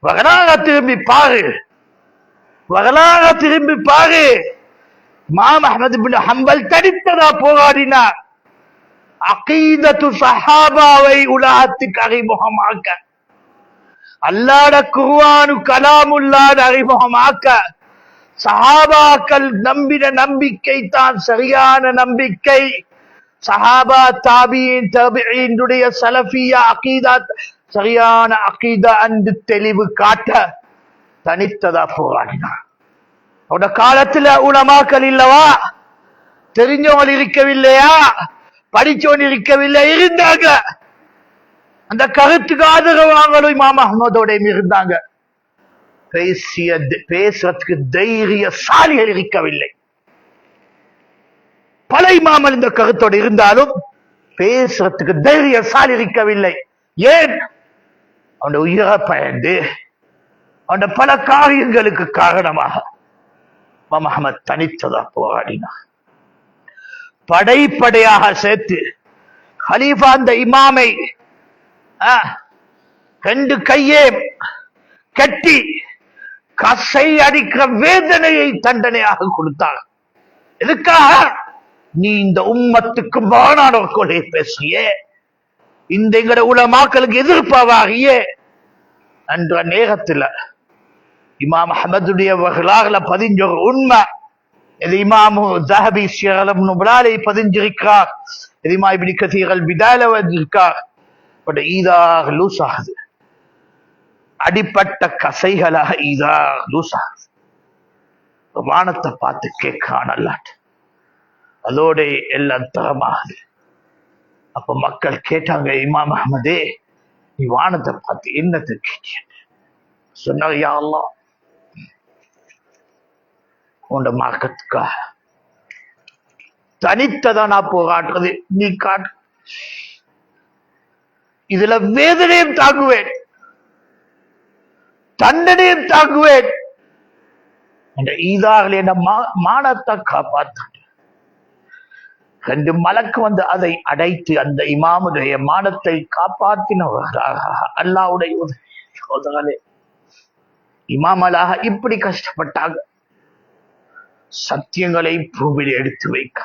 வரலாக திரும்பி பாரு. வரலாக திரும்பி பாரு. மாம் அஹமது பின் ஹம்பல் தனித்ததா போராடினார். அகீதத்து சஹாபாவை உலகத்துக்கு அறிமுகமாக்க. அல்லாட குருவானு கலாமுல்லாத அறிமுகமாக்க. சஹாபாக்கள் நம்பின நம்பிக்கை தான் சரியான நம்பிக்கை. சஹாபா தாபியின் தபியினுடைய சலஃபியா அகீதா சரியான அகீதா அன்று தெளிவு காட்ட தனித்ததா போராடினார் அவட காலத்துல உலமாக்கள் இல்லவா? தெரிஞ்சவங்க இருக்கவில்லையா? படிச்சவன் இருக்கவில்லை இருந்தாங்க. அந்த கருத்துக்கு ஆதரவாங்களும் இமாம் அஹமதோடையும் இருந்தாங்க. பேசிய பேசுறதுக்கு தைரியசாலிகள் இருக்கவில்லை. பல இமாமல் இந்த கருத்தோடு இருந்தாலும் பேசுறதுக்கு தைரியசாலி இருக்கவில்லை. ஏன்? அவன் உயிரை பயந்து அவன் பல காரியங்களுக்கு காரணமாக இமாம் தனித்ததா போராடினார் படைப்படையாக சேர்த்து ஹலீஃபா அந்த இமாமை ரெண்டு கையே கட்டி கசை அடிக்கிற வேதனையை தண்டனையாக கொடுத்தார் எதுக்காக? நீ இந்த உம்மத்துக்கு மாநாடு கொலை பேசியே இந்த எங்கட உலமாக்களுக்கு எதிர்ப்பாவாகிய என்ற நேரத்தில் இமாம் அஹமதுடைய வகலாகல பதிஞ்ச ஒரு உண்மை. இது இமாமு ஜஹபி ஷியலம் நுபலாலை பதிஞ்சிருக்கார் இது இமா இப்படி கசீரல் விதால வந்திருக்கார். பட் ஈதாக லூஸ் ஆகுது அடிப்பட்ட கசைகளாக ஈதாக லூஸ் ஆகுது வானத்தை பார்த்து கேட்கான் அல்லாட்டு அதோட எல்லாம் தரமாகுது. அப்ப மக்கள் கேட்டாங்க இமாம் அஹமதே நீ வானத்தை பார்த்து என்னத்தை கேட்டீங்க சொன்னாங்க யா உண்ட மார்க்கத்துக்காக. தனித்ததா நான் போராடுறது நீ காட்டு. இதுல வேதனையும் தாக்குவேன் தண்டனையும் தாக்குவேன் என்ற ஈதாகல மானத்தை காப்பாற்ற ரெண்டு மலக்கு வந்து அதை அடைத்து அந்த இமாமுடைய மானத்தை காப்பாற்றினவராக அல்லாவுடைய உதவி இமாமலாக இப்படி கஷ்டப்பட்டாங்க. சத்தியங்களை பூவில் எடுத்து வைக்க.